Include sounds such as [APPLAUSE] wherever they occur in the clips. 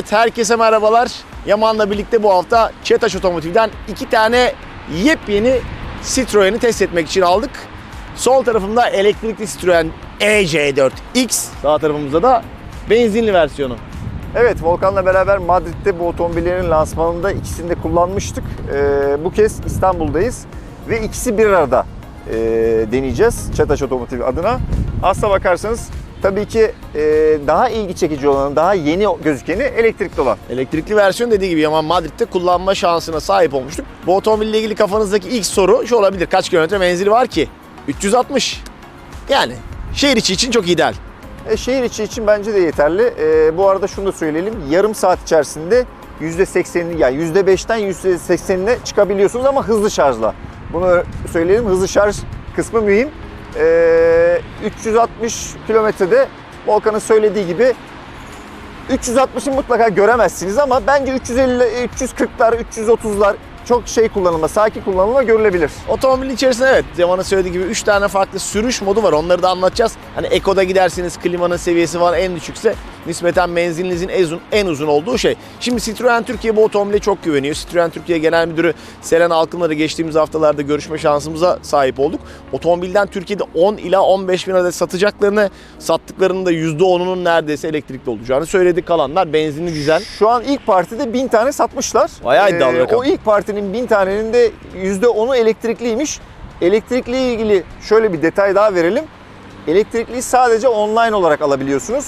Evet herkese merhabalar. Yaman'la birlikte bu hafta Çetaş Otomotiv'den iki tane yepyeni Citroen'i test etmek için aldık. Sol tarafımda elektrikli Citroen EC4X. Sağ tarafımızda da benzinli versiyonu. Evet Volkan'la beraber Madrid'de bu otomobillerin lansmanında ikisini de kullanmıştık. Ee, bu kez İstanbul'dayız ve ikisi bir arada e, deneyeceğiz Çataş Otomotiv adına. Aslına bakarsanız tabii ki e, daha ilgi çekici olanı, daha yeni gözükeni elektrikli olan. Elektrikli versiyon dediği gibi Yaman Madrid'de kullanma şansına sahip olmuştuk. Bu otomobille ilgili kafanızdaki ilk soru şu olabilir. Kaç kilometre menzili var ki? 360. Yani şehir içi için çok ideal. E, şehir içi için bence de yeterli. E, bu arada şunu da söyleyelim. Yarım saat içerisinde %80'ini yani %5'ten %80'ine çıkabiliyorsunuz ama hızlı şarjla. Bunu söyleyelim. Hızlı şarj kısmı mühim. E, 360 kilometrede Volkan'ın söylediği gibi 360'ı mutlaka göremezsiniz ama bence 350, 340'lar, 330'lar çok şey kullanılma, sakin kullanılma görülebilir. Otomobilin içerisinde evet Cemal'ın söylediği gibi 3 tane farklı sürüş modu var. Onları da anlatacağız. Hani Eko'da gidersiniz klimanın seviyesi var en düşükse nispeten menzilinizin en uzun, en uzun olduğu şey. Şimdi Citroen Türkiye bu otomobile çok güveniyor. Citroen Türkiye Genel Müdürü Selen Alkın'la da geçtiğimiz haftalarda görüşme şansımıza sahip olduk. Otomobilden Türkiye'de 10 ila 15 bin adet satacaklarını, sattıklarının da %10'unun neredeyse elektrikli olacağını söyledik. Kalanlar benzinli dizel. Şu an ilk partide 1000 tane satmışlar. Bayağı iddialı rakam. O ilk partinin 1000 tanenin de %10'u elektrikliymiş. Elektrikli ilgili şöyle bir detay daha verelim. Elektrikliyi sadece online olarak alabiliyorsunuz.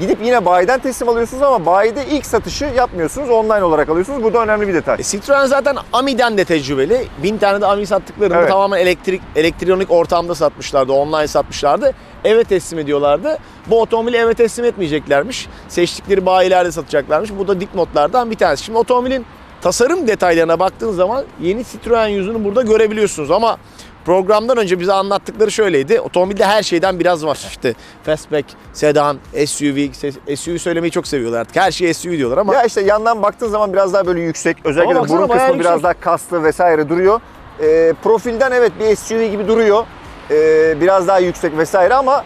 Gidip yine bayiden teslim alıyorsunuz ama bayide ilk satışı yapmıyorsunuz. Online olarak alıyorsunuz. Bu da önemli bir detay. E, Citroen zaten Ami'den de tecrübeli. Bin tane de Ami sattıklarında Evet. tamamen elektrik elektronik ortamda satmışlardı, online satmışlardı. Eve teslim ediyorlardı. Bu otomobili eve teslim etmeyeceklermiş. Seçtikleri bayilerde satacaklarmış. Bu da dipnotlardan bir tanesi. Şimdi otomobilin tasarım detaylarına baktığınız zaman yeni Citroen yüzünü burada görebiliyorsunuz ama programdan önce bize anlattıkları şöyleydi. Otomobilde her şeyden biraz var. İşte fastback, sedan, SUV, SUV söylemeyi çok seviyorlar artık. Her şey SUV diyorlar ama Ya işte yandan baktığın zaman biraz daha böyle yüksek. Özellikle Ama de baksana burun bayağı kısmı biraz yüksek. daha kaslı vesaire duruyor. Ee, profilden evet bir SUV gibi duruyor. Ee, biraz daha yüksek vesaire ama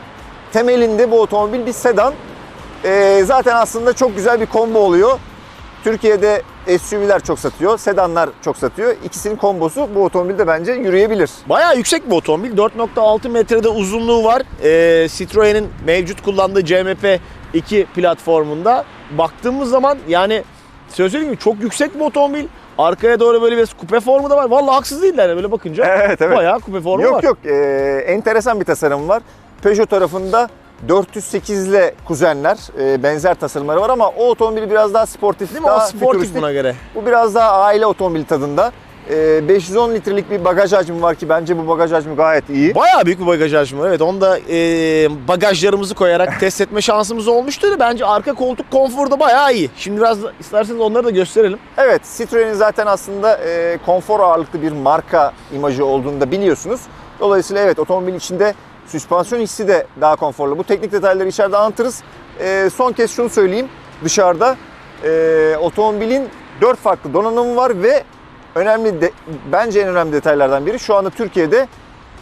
temelinde bu otomobil bir sedan. Ee, zaten aslında çok güzel bir combo oluyor. Türkiye'de SUV'ler çok satıyor, sedanlar çok satıyor. İkisinin kombosu bu otomobilde bence yürüyebilir. Bayağı yüksek bir otomobil. 4.6 metrede uzunluğu var. Ee, Citroen'in mevcut kullandığı CMP2 platformunda baktığımız zaman yani söyleyeyim mi çok yüksek bir otomobil. Arkaya doğru böyle bir kupe formu da var. Vallahi haksız değiller böyle bakınca. Evet, evet. Bayağı kupe formu yok var. yok ee, enteresan bir tasarım var. Peugeot tarafında 408 ile kuzenler e, benzer tasarımları var ama o otomobil biraz daha sportif, Değil mi? O sportif fütüristik. buna göre. Bu biraz daha aile otomobili tadında. Ee, 510 litrelik bir bagaj hacmi var ki bence bu bagaj hacmi gayet iyi. Bayağı büyük bir bagaj hacmi var. Evet onu da e, bagajlarımızı koyarak [LAUGHS] test etme şansımız olmuştu. Bence arka koltuk konforu da bayağı iyi. Şimdi biraz da isterseniz onları da gösterelim. Evet Citroen'in zaten aslında e, konfor ağırlıklı bir marka imajı olduğunu da biliyorsunuz. Dolayısıyla evet otomobil içinde süspansiyon hissi de daha konforlu. Bu teknik detayları içeride anlatırız. E, son kez şunu söyleyeyim. Dışarıda e, otomobilin 4 farklı donanımı var ve önemli de, bence en önemli detaylardan biri şu anda Türkiye'de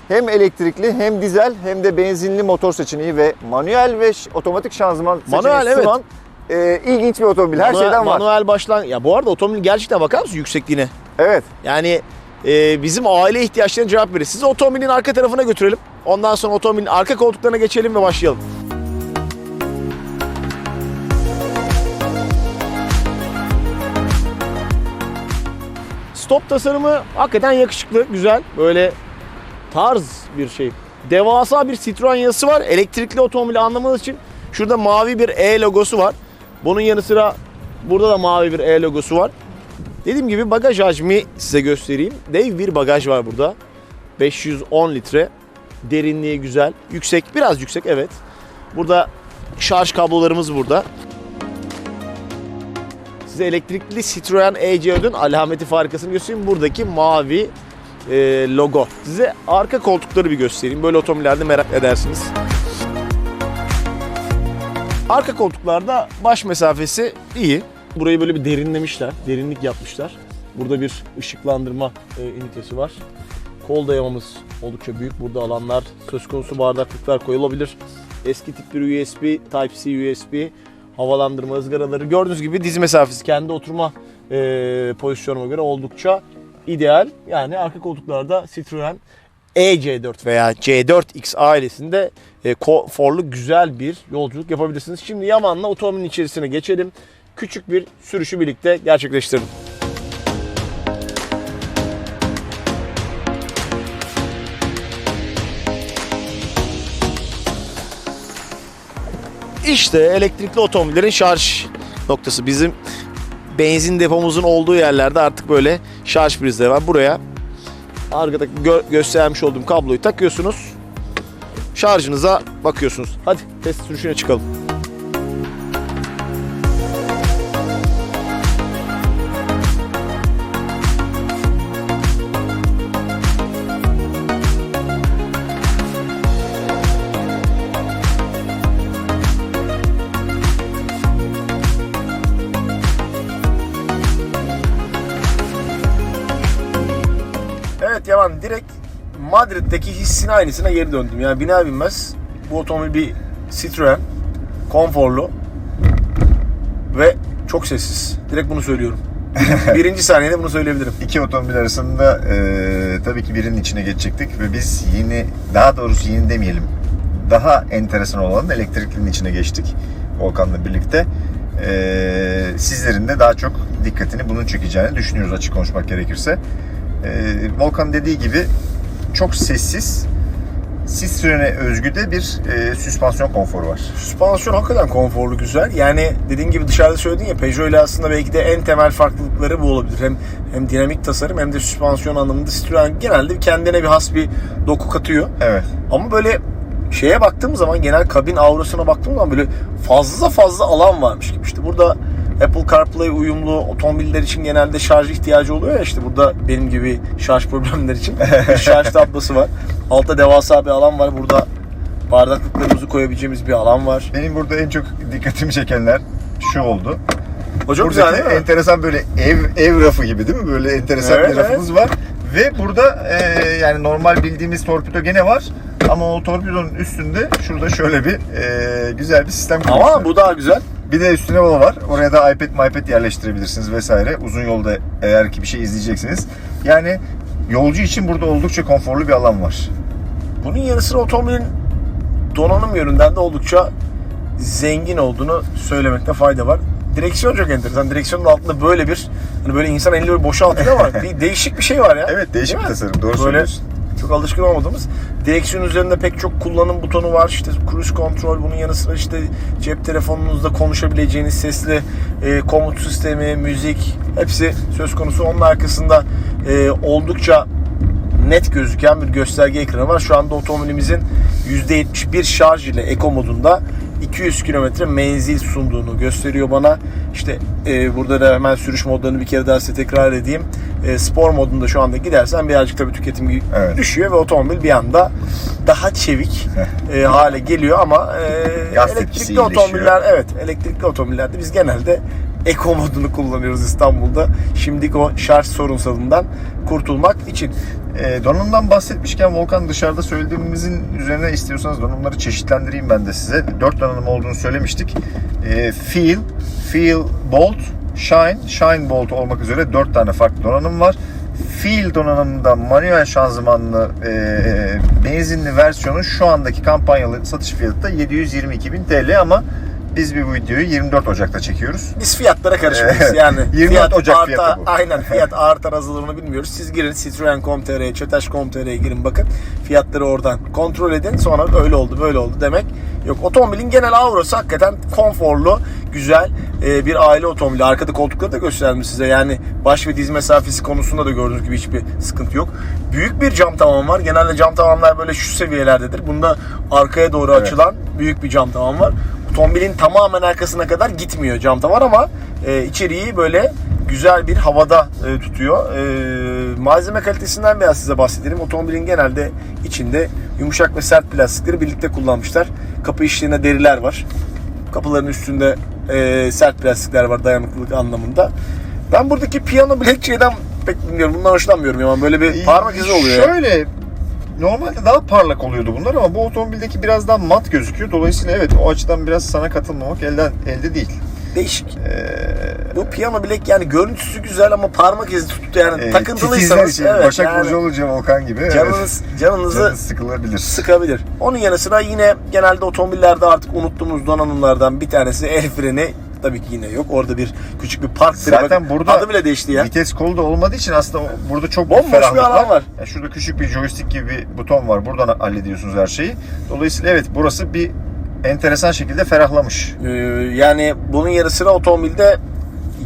hem elektrikli hem dizel hem de benzinli motor seçeneği ve manuel ve otomatik şanzıman Manuel, seçeneği sunan e, ilginç bir otomobil. Her Manuel- şeyden var. Manuel başlan... Ya bu arada otomobil gerçekten bakar mısın yüksekliğine? Evet. Yani e, bizim aile ihtiyaçlarına cevap verir. Sizi otomobilin arka tarafına götürelim. Ondan sonra otomobilin arka koltuklarına geçelim ve başlayalım. Stop tasarımı hakikaten yakışıklı, güzel. Böyle tarz bir şey. Devasa bir Citroen yazısı var. Elektrikli otomobili anlamanız için şurada mavi bir E logosu var. Bunun yanı sıra burada da mavi bir E logosu var. Dediğim gibi bagaj hacmi size göstereyim. Dev bir bagaj var burada. 510 litre. Derinliği güzel. Yüksek, biraz yüksek evet. Burada şarj kablolarımız burada. Size elektrikli Citroen E-C4'ün alameti farikasını göstereyim. Buradaki mavi e, logo. Size arka koltukları bir göstereyim. Böyle otomobillerde merak edersiniz. Arka koltuklarda baş mesafesi iyi. Burayı böyle bir derinlemişler, derinlik yapmışlar. Burada bir ışıklandırma e, ünitesi var. Kol dayamamız oldukça büyük. Burada alanlar söz konusu bardaklıklar koyulabilir. Eski tip bir USB, Type-C USB. havalandırma ızgaraları. Gördüğünüz gibi diz mesafesi kendi oturma e, pozisyonuma göre oldukça ideal. Yani arka koltuklarda Citroen EC4 veya C4X ailesinde e, konforlu güzel bir yolculuk yapabilirsiniz. Şimdi Yaman'la otomobilin içerisine geçelim. Küçük bir sürüşü birlikte gerçekleştirelim. İşte elektrikli otomobillerin şarj noktası. Bizim benzin depomuzun olduğu yerlerde artık böyle şarj prizleri var. Buraya arkadaki gö- göstermiş olduğum kabloyu takıyorsunuz. Şarjınıza bakıyorsunuz. Hadi test sürüşüne çıkalım. Madrid'deki hissin aynısına geri döndüm. Yani biner binmez bu otomobil bir Citroen. Konforlu. Ve çok sessiz. Direkt bunu söylüyorum. [LAUGHS] Birinci saniyede bunu söyleyebilirim. İki otomobil arasında e, tabii ki birinin içine geçecektik ve biz yeni, daha doğrusu yeni demeyelim, daha enteresan olan elektriklinin içine geçtik Volkan'la birlikte. E, sizlerin de daha çok dikkatini bunun çekeceğini düşünüyoruz açık konuşmak gerekirse. E, Volkan dediği gibi çok sessiz, Citroen'e özgü de bir e, süspansiyon konforu var. Süspansiyon hakikaten konforlu güzel. Yani dediğin gibi dışarıda söyledin ya Peugeot ile aslında belki de en temel farklılıkları bu olabilir. Hem hem dinamik tasarım hem de süspansiyon anlamında Citroen genelde kendine bir has bir doku katıyor. Evet. Ama böyle şeye baktığım zaman genel kabin aurasına baktığım zaman böyle fazla fazla alan varmış gibi. İşte burada Apple CarPlay uyumlu otomobiller için genelde şarj ihtiyacı oluyor ya işte burada benim gibi şarj problemleri için [LAUGHS] bir şarj tablosu var. Altta devasa bir alan var. Burada bardaklıklarımızı koyabileceğimiz bir alan var. Benim burada en çok dikkatimi çekenler şu oldu. O çok Buradaki güzel değil mi? enteresan böyle ev ev rafı gibi değil mi? Böyle enteresan Evet, bir rafımız var. Ve burada e, yani normal bildiğimiz torpido gene var. Ama o torpidonun üstünde şurada şöyle bir e, güzel bir sistem kurmuşlar. Ama bu daha güzel. Bir de üstüne o var. Oraya da iPad iPad yerleştirebilirsiniz vesaire. Uzun yolda eğer ki bir şey izleyeceksiniz. Yani yolcu için burada oldukça konforlu bir alan var. Bunun yanı sıra otomobilin donanım yönünden de oldukça zengin olduğunu söylemekte fayda var. Direksiyon çok enteresan. Direksiyonun altında böyle bir hani böyle insan elini böyle boşaltıyor ama [LAUGHS] bir değişik bir şey var ya. Evet değişik bir tasarım. Doğru Böyle söylüyorsun. Çok alışkın olmadığımız. Direksiyon üzerinde pek çok kullanım butonu var. İşte cruise control bunun yanı sıra işte cep telefonunuzda konuşabileceğiniz sesli e, komut sistemi, müzik hepsi söz konusu. Onun arkasında e, oldukça net gözüken bir gösterge ekranı var. Şu anda otomobilimizin %71 şarj ile Eco modunda 200 kilometre menzil sunduğunu gösteriyor bana. İşte e, burada da hemen sürüş modlarını bir kere daha size tekrar edeyim. E, spor modunda şu anda gidersen birazcık tabii tüketim Evet. düşüyor ve otomobil bir anda daha çevik e, hale geliyor ama e, elektrikli otomobiller evet elektrikli otomobillerde biz genelde Eco modunu kullanıyoruz İstanbul'da. Şimdiki o şarj sorunsalından kurtulmak için. E, donanımdan bahsetmişken Volkan dışarıda söylediğimizin üzerine istiyorsanız donanımları çeşitlendireyim ben de size. Dört donanım olduğunu söylemiştik. E, Feel, Feel Bolt, Shine, Shine Bolt olmak üzere dört tane farklı donanım var. Feel donanımında manuel şanzımanlı e, benzinli versiyonu şu andaki kampanyalı satış fiyatı da 722.000 TL ama biz bu videoyu 24 Ocak'ta çekiyoruz. Biz fiyatlara karışmıyoruz. Yani [LAUGHS] 24 fiyat Ocak arta, fiyatı bu. Aynen [LAUGHS] fiyat artar azalır bilmiyoruz. Siz girin Citroen.com.tr'ye, Çetaş.com.tr'ye girin bakın. Fiyatları oradan kontrol edin. Sonra öyle oldu böyle oldu demek yok. Otomobilin genel avrosu hakikaten konforlu, güzel e, bir aile otomobili. Arkada koltukları da gösterdim size. Yani baş ve diz mesafesi konusunda da gördüğünüz gibi hiçbir sıkıntı yok. Büyük bir cam tavan var. Genelde cam tavanlar böyle şu seviyelerdedir. Bunda arkaya doğru Evet. açılan büyük bir cam tavan var. Otomobilin tamamen arkasına kadar gitmiyor cam tavan ama e, içeriği böyle güzel bir havada e, tutuyor. E, malzeme kalitesinden biraz size bahsedelim. Otomobilin genelde içinde yumuşak ve sert plastikleri birlikte kullanmışlar. Kapı işlerine deriler var. Kapıların üstünde e, sert plastikler var dayanıklılık anlamında. Ben buradaki piyano bilekçeden pek bilmiyorum. Bundan hoşlanmıyorum ya. Böyle bir parmak izi oluyor. Şöyle normalde daha parlak oluyordu bunlar ama bu otomobildeki biraz daha mat gözüküyor. Dolayısıyla evet o açıdan biraz sana katılmamak elden elde değil. Değişik. Ee, Bu piyano bilek yani görüntüsü güzel ama parmak izi tuttu yani e, takıntılıysanız için evet, Başak yani Burcu olunca Volkan gibi. evet. canınız, canınızı Canınız sıkılabilir. sıkabilir. Onun yanı sıra yine genelde otomobillerde artık unuttuğumuz donanımlardan bir tanesi el freni. Tabii ki yine yok. Orada bir küçük bir park. Zaten Bak, burada adı bile değişti ya. Vites kolu da olmadığı için aslında burada çok Bomboş bir alan var. Yani şurada küçük bir joystick gibi bir buton var. Buradan hallediyorsunuz her şeyi. Dolayısıyla evet burası bir enteresan şekilde ferahlamış. Ee, yani bunun yanı sıra otomobilde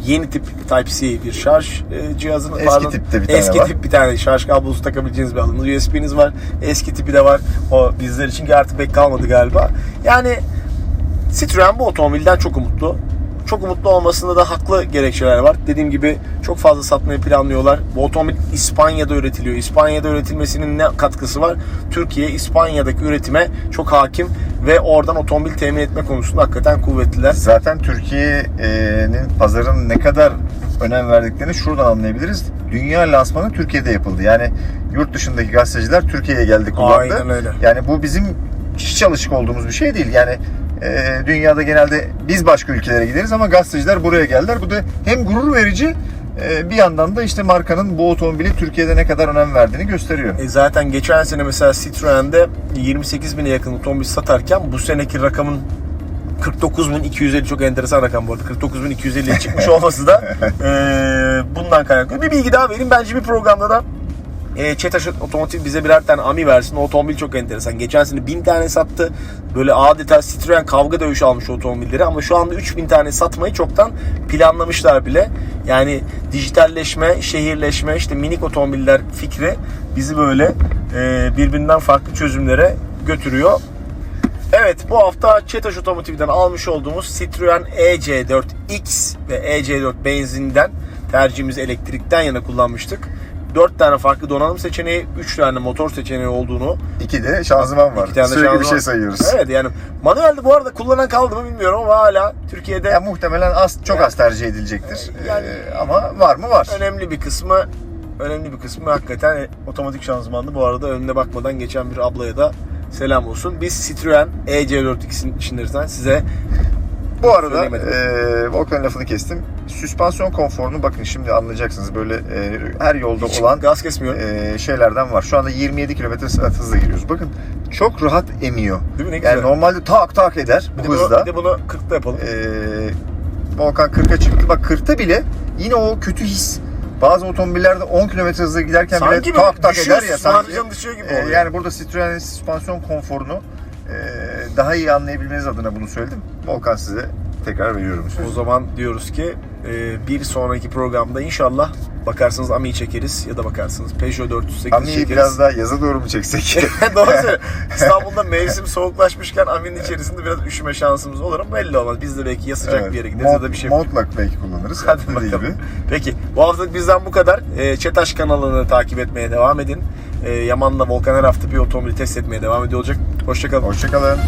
yeni tip Type-C bir şarj e, cihazını Eski tipte bir tane eski var. tip bir tane şarj kablosu takabileceğiniz bir alanınız USB'niz var. Eski tipi de var. O bizler için ki artık pek kalmadı galiba. Yani Citroen bu otomobilden çok umutlu. Çok umutlu olmasında da haklı gerekçeler var. Dediğim gibi çok fazla satmayı planlıyorlar. Bu otomobil İspanya'da üretiliyor. İspanya'da üretilmesinin ne katkısı var? Türkiye İspanya'daki üretime çok hakim ve oradan otomobil temin etme konusunda hakikaten kuvvetliler. Zaten Türkiye'nin pazarın ne kadar önem verdiklerini şuradan anlayabiliriz. Dünya lansmanı Türkiye'de yapıldı. Yani yurt dışındaki gazeteciler Türkiye'ye geldi kullandı. Aynen öyle. Yani bu bizim hiç alışık olduğumuz bir şey değil. Yani e, dünyada genelde biz başka ülkelere gideriz ama gazeteciler buraya geldiler. Bu da hem gurur verici e, bir yandan da işte markanın bu otomobili Türkiye'de ne kadar önem verdiğini gösteriyor. E zaten geçen sene mesela Citroen'de 28 bine yakın otomobil satarken bu seneki rakamın 49.250 çok enteresan rakam bu arada. 49.250'ye çıkmış [LAUGHS] olması da e, bundan kaynaklı. Bir bilgi daha vereyim. Bence bir programda da e, Çetaş Otomotiv bize birer tane Ami versin. O otomobil çok enteresan. Geçen sene 1000 tane sattı. Böyle adeta Citroen kavga dövüşü almış otomobilleri ama şu anda 3000 tane satmayı çoktan planlamışlar bile. Yani dijitalleşme, şehirleşme, işte minik otomobiller fikri bizi böyle e, birbirinden farklı çözümlere götürüyor. Evet bu hafta Çetaş Otomotiv'den almış olduğumuz Citroen EC4X ve EC4 benzinden tercihimizi elektrikten yana kullanmıştık. 4 tane farklı donanım seçeneği, 3 tane motor seçeneği olduğunu İki de şanzıman var. İki tane Sürekli bir şanzıman. şey sayıyoruz. Evet yani manuelde bu arada kullanan kaldı mı bilmiyorum ama hala Türkiye'de Ya muhtemelen az çok Yani- az tercih edilecektir. Yani- Ee, ama var mı var. önemli bir kısmı önemli bir kısmı hakikaten otomatik şanzımanlı. Bu arada önüne bakmadan geçen bir ablaya da selam olsun. Biz Citroen EC4X'in içinden size Bu arada e, Volkan lafını kestim. Süspansiyon konforunu bakın şimdi anlayacaksınız. Böyle e, her yolda hiç olan gaz kesmiyorum. e, şeylerden var. Şu anda 27 km saat hızla giriyoruz. Bakın çok rahat emiyor. Değil mi? Ne güzel. Yani normalde tak tak eder bir, de bu bunu, hızda. bir de bunu 40'ta yapalım. E, Volkan 40'a çıktı. Bak 40'ta bile yine o kötü his. Bazı otomobillerde 10 km hızla giderken sanki bile tak tak eder ya. Sanki, düşüyor gibi Ee, oluyor. yani burada Citroen'in süspansiyon konforunu e, daha iyi anlayabilmeniz adına bunu söyledim. Volkan size tekrar veriyorum O zaman diyoruz ki e, bir sonraki programda inşallah bakarsınız Ami'yi çekeriz ya da bakarsınız Peugeot 408 Ami'yi çekeriz. biraz daha yaza doğru mu çeksek? [LAUGHS] Doğru. [LAUGHS] İstanbul'da mevsim soğuklaşmışken Amin'in içerisinde biraz üşüme şansımız olur ama belli olmaz. Biz de belki ya sıcak Evet, bir yere gideriz ya da bir şey Montlock belki kullanırız. [LAUGHS] Hadi Dediği bakalım. gibi. Peki bu haftalık bizden bu kadar. E, Çetaş kanalını takip etmeye devam edin. E, Yaman'la Volkan her hafta bir otomobili test etmeye devam ediyor olacak. Hoşçakalın. Hoşçakalın.